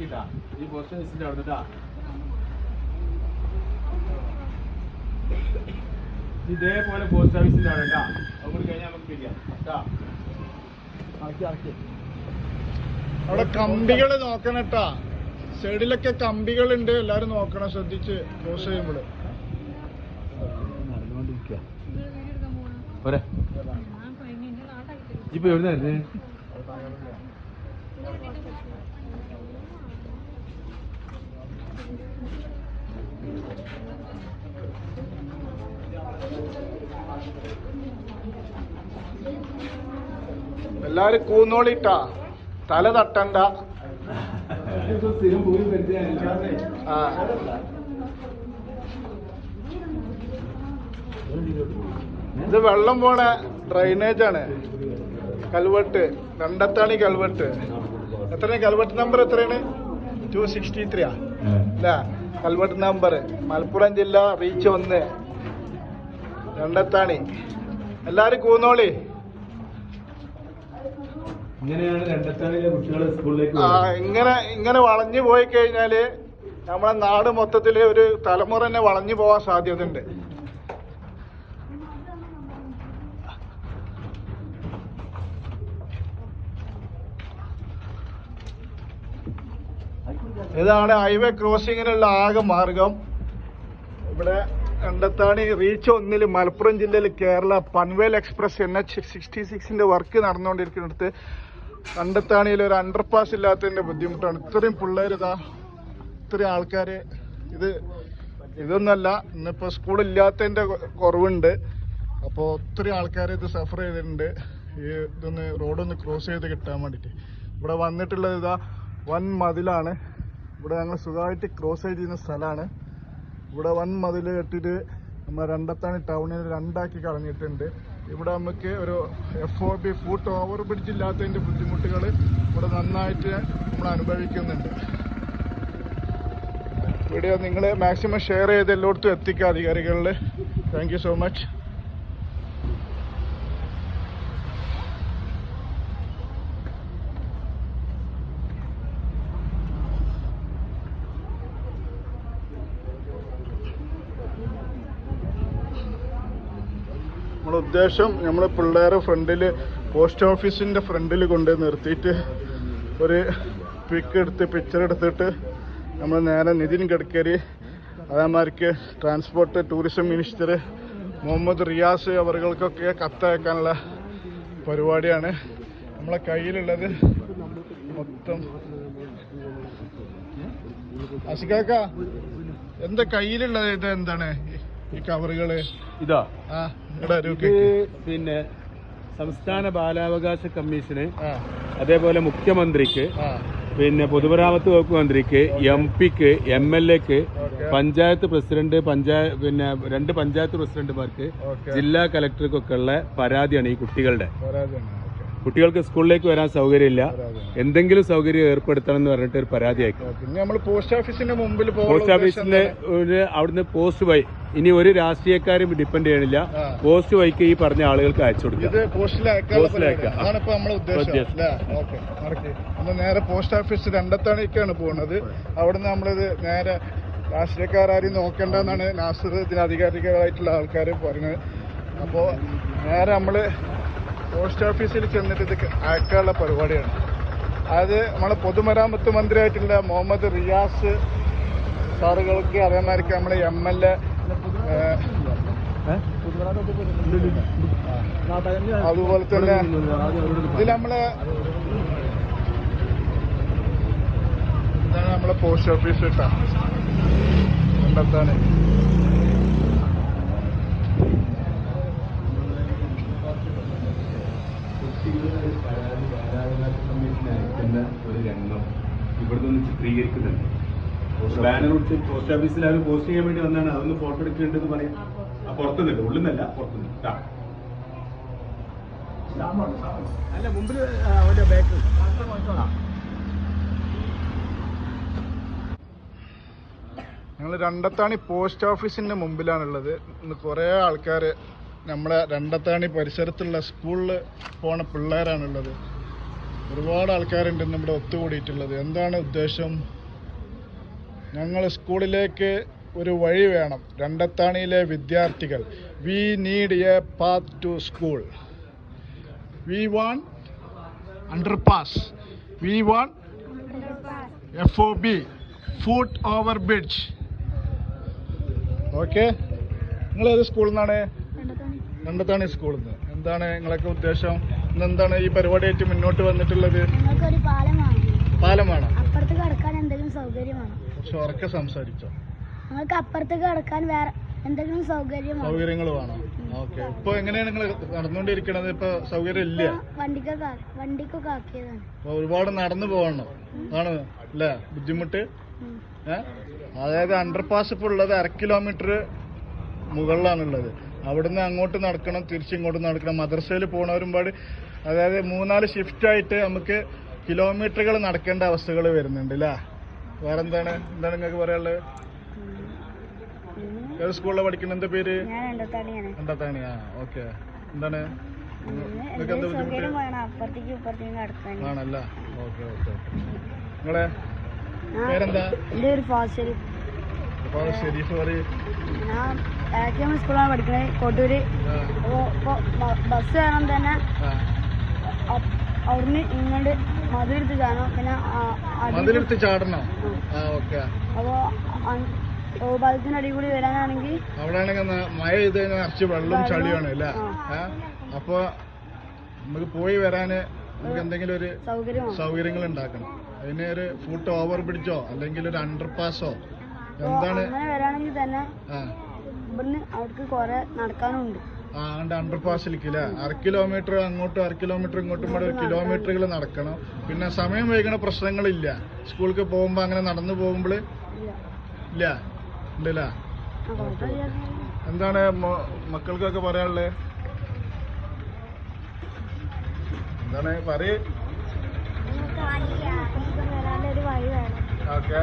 ഈ പോസ്റ്റ് ഓഫീസിന്റെ ഇതേപോലെ പോസ്റ്റ് ഓഫീസിന്റെ അവിടെ കേട്ടാ അവിടെ കഴിഞ്ഞാൽ നമുക്ക് അവിടെ കമ്പികൾ നോക്കണം കേട്ടാ സൈഡിലൊക്കെ കമ്പികളുണ്ട്. എല്ലാരും നോക്കണം ശ്രദ്ധിച്ച് ക്രോസ് ചെയ്യുമ്പോൾ ഇപ്പൊ എവിടുന്നായിരുന്നു എല്ലാരും കൂന്നോളിട്ടാ. തല തട്ടണ്ട. ആ. ഇത് വെള്ളം പോണ ഡ്രൈനേജ് ആണ്. കൽവെട്ട്. രണ്ടത്താണി കൽവെട്ട്. എത്രയാണ്? കൽവെട്ട് നമ്പർ എത്രയാണ്? ടു സിക്സ്റ്റി ത്രീ അല്ല കൽവട്ട് നമ്പർ. മലപ്പുറം ജില്ല റീച്ച് ഒന്ന്. രണ്ടത്താണി. എല്ലാരും കൂന്നോളി. ഇങ്ങനെ ഇങ്ങനെ വളഞ്ഞു പോയി കഴിഞ്ഞാൽ നമ്മളെ നാട് മൊത്തത്തിൽ ഒരു തലമുറ തന്നെ വളഞ്ഞു പോവാൻ സാധ്യതയുണ്ട്. ഇതാണ് ഹൈവേ ക്രോസിങ്ങിനുള്ള ആകെ മാർഗം. ഇവിടെ കണ്ടെത്താണ് റീച്ച് ഒന്നിൽ മലപ്പുറം ജില്ലയിൽ Kerala Panvel express N H sixty സിക്സിന്റെ work നടന്നുകൊണ്ടിരിക്കുന്നിടത്ത് കണ്ടെത്താണിയിൽ ഒരു അണ്ടർപാസ് ഇല്ലാത്തതിന്റെ ബുദ്ധിമുട്ടാണ്. ഇത്രയും പിള്ളേർ ഇതാ ഇത്രയും ആൾക്കാർ ഇത് ഇതൊന്നല്ല ഇന്നിപ്പോ സ്കൂളില്ലാത്തതിന്റെ കുറവുണ്ട്. അപ്പോൾ ഒത്തിരി ആൾക്കാർ ഇത് സഫർ ചെയ്തിട്ടുണ്ട്. ഈ ഇതൊന്ന് റോഡൊന്ന് ക്രോസ് ചെയ്ത് കിട്ടാൻ വേണ്ടിയിട്ട്. ഇവിടെ വന്നിട്ടുള്ളത് ഇതാ വൻ മതിലാണ്. ഇവിടെ ഞങ്ങൾ സുഖമായിട്ട് ക്രോസ് ചെയ്യുന്ന സ്ഥലമാണ്. ഇവിടെ വൻ മതിൽ കെട്ടിയിട്ട് നമ്മൾ രണ്ടത്താണി ടൗണിൽ രണ്ടാക്കി കളഞ്ഞിട്ടുണ്ട്. ഇവിടെ നമുക്ക് ഒരു F O B foot over bridge ഇല്ലാത്തതിന്റെ ബുദ്ധിമുട്ടുകൾ ഇവിടെ നന്നായിട്ട് നമ്മൾ അനുഭവിക്കുന്നുണ്ട്. വീഡിയോ നിങ്ങൾ മാക്സിമം ഷെയർ ചെയ്ത് എല്ലായിടത്തും എത്തിക്കുക അധികാരികളിൽ. താങ്ക് സോ മച്ച് ഉദ്ദേശം നമ്മൾ പിള്ളേരെ ഫ്രണ്ടിൽ പോസ്റ്റ് ഓഫീസിന്റെ ഫ്രണ്ടിൽ കൊണ്ട് നിർത്തിയിട്ട് ഒരു പിക്ക് എടുത്ത് പിക്ചർ എടുത്തിട്ട് നമ്മൾ നേരെ Nitin Gadkari അതേമാതിരിക്ക് transport tourism minister Muhammad Riyas അവർക്കൊക്കെ കത്തയക്കാനുള്ള പരിപാടിയാണ്. നമ്മളെ കയ്യിലുള്ളത് മൊത്തം. അസികാക്ക എന്താ കയ്യിലുള്ളത് ഇത് എന്താണ്? ഈ- കവറുകൾ. ഇതാ. പിന്നെ സംസ്ഥാന ബാലാവകാശ കമ്മീഷന് അതേപോലെ മുഖ്യമന്ത്രിക്ക് പിന്നെ പൊതുമരാമത്ത് വകുപ്പ് മന്ത്രിക്ക് എം പിക്ക് എം എൽ എക്ക് പഞ്ചായത്ത് പ്രസിഡന്റ് പഞ്ചായ പിന്നെ രണ്ട് പഞ്ചായത്ത് പ്രസിഡന്റുമാർക്ക് ജില്ലാ കലക്ടർക്കൊക്കെ ഉള്ള പരാതിയാണ് ഈ കുട്ടികളുടെ. കുട്ടികൾക്ക് സ്കൂളിലേക്ക് വരാൻ സൗകര്യമില്ല. എന്തെങ്കിലും സൗകര്യം ഏർപ്പെടുത്തണം എന്ന് പറഞ്ഞിട്ട് ഒരു പരാതി അയക്കും പിന്നെ നമ്മൾ പോസ്റ്റ് ഓഫീസിന്റെ മുമ്പിൽ പോസ്റ്റ് ഓഫീസിന്റെ അവിടുന്ന് പോസ്റ്റ് വഴി ഇനി ഒരു രാഷ്ട്രീയക്കാരും ഡിപ്പെൻഡ് ചെയ്യണില്ല. പോസ്റ്റ് വഴിക്ക് ഈ പറഞ്ഞ ആളുകൾക്ക് അയച്ചു നമ്മൾ നേരെ പോസ്റ്റ് ഓഫീസ് രണ്ടത്താണിക്കാണ് പോകുന്നത്. അവിടുന്ന് നമ്മളിത് നേരെ രാഷ്ട്രീയക്കാരും നോക്കേണ്ടെന്നാണ് നാസർ ഇതിന് അധികാരികളായിട്ടുള്ള ആൾക്കാർ പറഞ്ഞത് അപ്പോൾ നേരെ നമ്മൾ പോസ്റ്റ് ഓഫീസിൽ ചെന്നിട്ട് ഇത് അയക്കാനുള്ള പരിപാടിയാണ്. അത് നമ്മളെ പൊതുമരാമത്ത് മന്ത്രിയായിട്ടുള്ള മുഹമ്മദ് റിയാസ് സാറുകൾക്ക് അതേമാതിരിക്ക് നമ്മളെ എം എൽ എ അതുപോലെ തന്നെ ഇതിൽ നമ്മളെ ഇതാണ് നമ്മളെ പോസ്റ്റ് ഓഫീസ് കേട്ടാ. കണ്ടെത്താന്. ഒരു രംഗം ഇവിടെ നിന്ന് ചിത്രീകരിക്കുന്നുണ്ട്. ബാനർ വിട്ട് പോസ്റ്റ് ഓഫീസിൽ അവർ പോസ്റ്റ് ചെയ്യാൻ വേണ്ടി വന്നാണ്. അതൊന്ന് ഫോട്ടോ എടുക്കേണ്ടതെന്ന് പറയാം. ഉള്ളിൽ നിന്നല്ല പുറത്തുനിന്ന്. അല്ല മുമ്പിൽ അവന്റെ ബാക്ക് ഞങ്ങൾ രണ്ടത്താണി പോസ്റ്റ് ഓഫീസിന്റെ മുമ്പിലാണുള്ളത്. ഇന്ന് കുറേ ആൾക്കാർ നമ്മളെ രണ്ടത്താണി പരിസരത്തുള്ള സ്കൂളിൽ പോണ പിള്ളേരാണുള്ളത്. ഒരുപാട് ആൾക്കാരുണ്ട് ഇന്ന് ഇവിടെ ഒത്തുകൂടിയിട്ടുള്ളത്. എന്താണ് ഉദ്ദേശം? ഞങ്ങൾ സ്കൂളിലേക്ക് ഒരു വഴി വേണം. രണ്ടത്താണിയിലെ വിദ്യാർത്ഥികൾ. We need a path to school we want underpass we want F O B foot over bridge okay നിങ്ങൾ ഏത് സ്കൂളിൽ നിന്നാണ്? രണ്ടത്താണി സ്കൂളിൽ നിന്ന് എന്താണ് നിങ്ങളൊക്കെ ഉദ്ദേശം? ഇന്ന് എന്താണ് ഈ പരിപാടിയായിട്ട് മുന്നോട്ട് വന്നിട്ടുള്ളത്? പാലമാണ് അപ്പുറത്ത് കിടക്കാൻ എന്തെങ്കിലും സൗകര്യമാണ് കുറച്ച് ഉറക്കെ സംസാരിച്ചോ? നിങ്ങൾക്ക് അപ്പുറത്ത് കിടക്കാൻ വേറെ എന്തെങ്കിലും സൗകര്യം സൗകര്യങ്ങൾ വേണം? ഓക്കെ. ഇപ്പൊ എങ്ങനെയാണ് നിങ്ങൾ നടന്നുകൊണ്ടിരിക്കണത് ഇപ്പൊ സൗകര്യം ഇല്ല. വണ്ടിക്കൊക്കെ വണ്ടിക്കൊക്കെ ആക്കിയതാണ്. ഒരുപാട് നടന്നു പോകണം. ആണ് അല്ലേ? ബുദ്ധിമുട്ട്? അതായത് അണ്ടർ അതായത് അണ്ടർപാസ് ഇപ്പൊ ഉള്ളത് അര കിലോമീറ്റർ മുകളിലാണുള്ളത്. അവിടുന്ന് അങ്ങോട്ട് നടക്കണം തിരിച്ചിങ്ങോട്ട് നടക്കണം. മദ്രസയിൽ പോണവരും പാട്. അതായത് മൂന്നാൽ ഷിഫ്റ്റ് ആയിട്ട് നമുക്ക് കിലോമീറ്ററുകൾ നടക്കേണ്ട അവസ്ഥകൾ വരുന്നുണ്ട് അല്ലേ വേറെ എന്താണ് എന്താണ് നിങ്ങൾക്ക് പറയാനുള്ളത്? ഏത് സ്കൂളിലാണ് പഠിക്കുന്നത് എന്താ പേര്? ആ ഓക്കെ. എന്താണ്? ആണല്ല ഓക്കെ ഓക്കെ നിങ്ങളെ പേരെന്താ? ഷെരീഫ് പറയും എം സ്കൂളാണ് പഠിക്കുന്നത് കോട്ടൂര് അപ്പോൾ ഇപ്പോൾ ബസ് വേണം തന്നെ അവിടുന്ന് ഇങ്ങോട്ട് മധുരെടുത്ത് ചാടണം. പിന്നെ മതിലെടുത്ത് ചാടണോ? ആ. ഓക്കെ. ഓ പാലത്തിന് അടി കൂടി വരാനാണെങ്കിൽ അവിടെയാണെങ്കിൽ മഴ ചെയ്ത് കഴിഞ്ഞാൽ നിറച്ച് വെള്ളവും ചളിയാണ് അല്ലേ? ഏ? അപ്പൊ നമുക്ക് പോയി വരാന് നമുക്ക് എന്തെങ്കിലും ഒരു സൗകര്യങ്ങൾ ഉണ്ടാക്കണം. അതിന് ഒരു ഫുട്ട് ഓവർ ബ്രിഡ്ജോ അല്ലെങ്കിൽ ഒരു അണ്ടർപാസോ എന്താണ്? വരാണെങ്കിൽ തന്നെ ഇവിടുന്ന് അവിടേക്ക് കുറെ നടക്കാനുണ്ട്. ആ ഉണ്ട് അണ്ടർപാസിലേക്ക് അല്ലേ അര കിലോമീറ്റർ അങ്ങോട്ടും അര കിലോമീറ്റർ ഇങ്ങോട്ടും കൂടെ കിലോമീറ്ററുകൾ നടക്കണം. പിന്നെ സമയം വൈകണ പ്രശ്നങ്ങളില്ല. സ്കൂളിലേക്ക് പോകുമ്പോൾ അങ്ങനെ നടന്നു പോകുമ്പോൾ ഇല്ല. ഉണ്ടല്ലേ എന്താണ് മക്കൾക്കൊക്കെ പറയാനുള്ളത് എന്താണ്? പറയ്. ഒരു ഓക്കെ.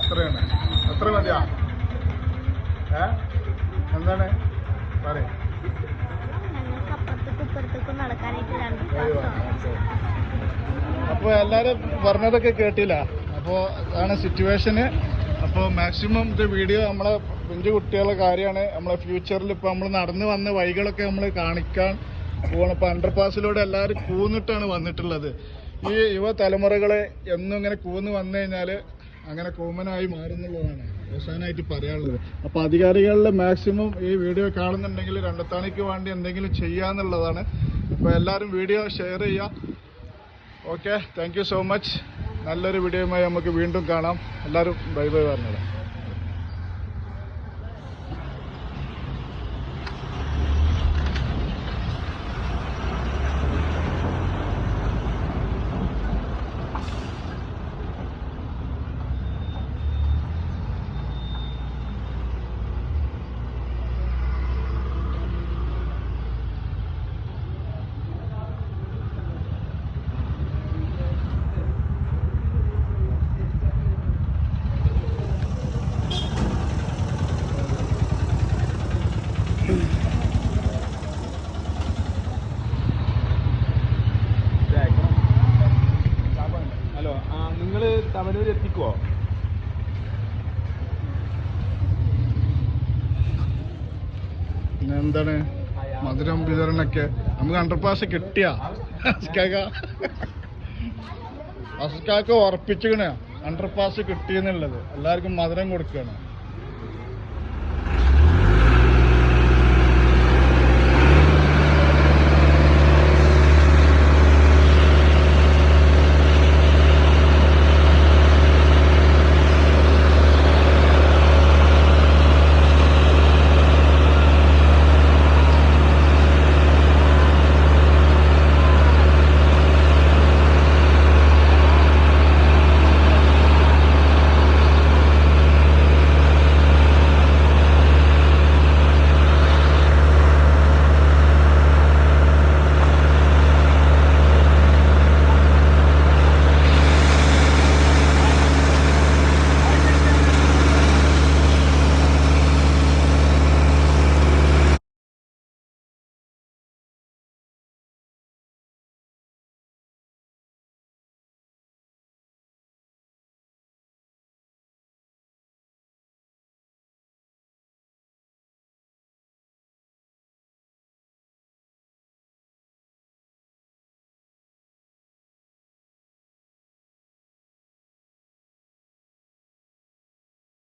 അത്രയാണ്. അത്ര മതിയാ? ഏ? എന്താണ്? പറയാം. ഞങ്ങൾക്ക് അപ്പുറത്തേക്കും ഇപ്പുറത്തേക്കും നടക്കാനായിട്ട് രണ്ട് വഴി വേണം. ഓക്കേ. അപ്പൊ എല്ലാരും പറഞ്ഞതൊക്കെ കേട്ടില്ല. അപ്പോ അതാണ് സിറ്റുവേഷന് അപ്പോൾ മാക്സിമം ഇത് വീഡിയോ നമ്മളെ കുഞ്ഞു കുട്ടികളുടെ കാര്യമാണ്. നമ്മളെ ഫ്യൂച്ചറിൽ ഇപ്പൊ നമ്മൾ നടന്നു വന്ന വഴികളൊക്കെ നമ്മൾ കാണിക്കാൻ പോകണം ഇപ്പൊ അണ്ടർപാസിലൂടെ എല്ലാവരും കൂന്നിട്ടാണ് വന്നിട്ടുള്ളത്. ഈ യുവ തലമുറകളെ എന്നും ഇങ്ങനെ കൂന്ന് വന്നു കഴിഞ്ഞാൽ അങ്ങനെ കോമനായി മാറുന്നുള്ളതാണ്. അവസാനമായിട്ട് പറയാനുള്ളത്. അപ്പൊ അധികാരികളിൽ മാക്സിമം ഈ വീഡിയോ കാണുന്നുണ്ടെങ്കിൽ രണ്ടത്താണിക്ക് വേണ്ടി എന്തെങ്കിലും ചെയ്യാന്നുള്ളതാണ്. അപ്പൊ എല്ലാവരും വീഡിയോ ഷെയർ ചെയ്യുക ഓക്കെ താങ്ക് സോ മച്ച് നല്ലൊരു വീഡിയോയുമായി നമുക്ക് വീണ്ടും കാണാം. എല്ലാവരും ബൈ ബൈ പറഞ്ഞത് ഹലോ ആ നിങ്ങൾ തവനൂർ എത്തിക്കോ പിന്നെ എന്താണ്? മധുരം വിതരണൊക്കെ നമുക്ക് അണ്ടർപാസ് കിട്ടിയ? അസ്കാക്ക. അണ്ടർ അണ്ടർപാസ് കിട്ടിയെന്നുള്ളത്. എല്ലാവർക്കും മധുരം കൊടുക്കുകയാണ്.